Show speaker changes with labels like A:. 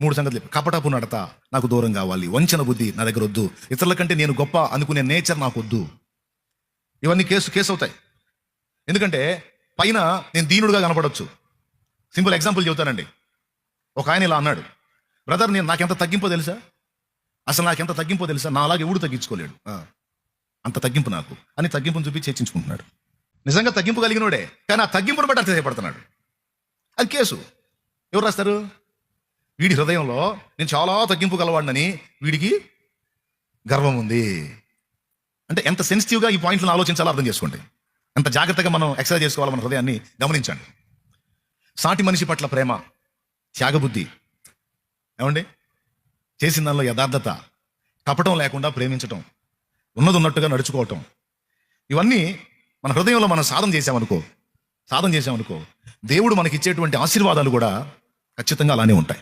A: మూడు సంగతులు కపటపు నడత నాకు దూరం కావాలి. వంచన బుద్ధి నా దగ్గర వద్దు. ఇతరుల కంటే నేను గొప్ప అనుకునే నేచర్ నాకు వద్దు. ఇవన్నీ కేసు కేసు అవుతాయి. ఎందుకంటే పైన నేను దీనుడుగా కనపడవచ్చు సింపుల్ ఎగ్జాంపుల్ చెబుతానండి. ఒక ఆయన ఇలా అన్నాడు. బ్రదర్ నేను నాకెంత తగ్గింపో తెలుసా? అసలు నాకెంత తగ్గింపో తెలుసా? నా అలాగే ఎవడు తగ్గించుకోలేడు అంత తగ్గింపు నాకు. అని తగ్గింపును చూపి చర్చించుకుంటున్నాడు. నిజంగా తగ్గింపు కలిగినోడే కానీ ఆ తగ్గింపును బట్టి చేపడుతున్నాడు అది కేసు. ఎవరు రాస్తారు? వీడి హృదయంలో నేను చాలా తగ్గింపు గలవాడినని వీడికి గర్వం ఉంది. అంటే ఎంత సెన్సిటివ్గా ఈ పాయింట్లను ఆలోచించాలో అర్థం చేసుకోండి. ఎంత జాగ్రత్తగా మనం ఎక్సర్సైజ్ చేసుకోవాలి మన హృదయాన్ని గమనించండి. సాటి మనిషి పట్ల ప్రేమ త్యాగబుద్ధి ఏమండి? చేసిన దానిలో యథార్థత కపటం లేకుండా ప్రేమించటం ఉన్నది ఉన్నట్టుగా నడుచుకోవటం ఇవన్నీ మన హృదయంలో మనం సాధన చేసామనుకో సాధన చేసామనుకో దేవుడు మనకి ఇచ్చేటువంటి ఆశీర్వాదాలు కూడా ఖచ్చితంగా అలానే ఉంటాయి.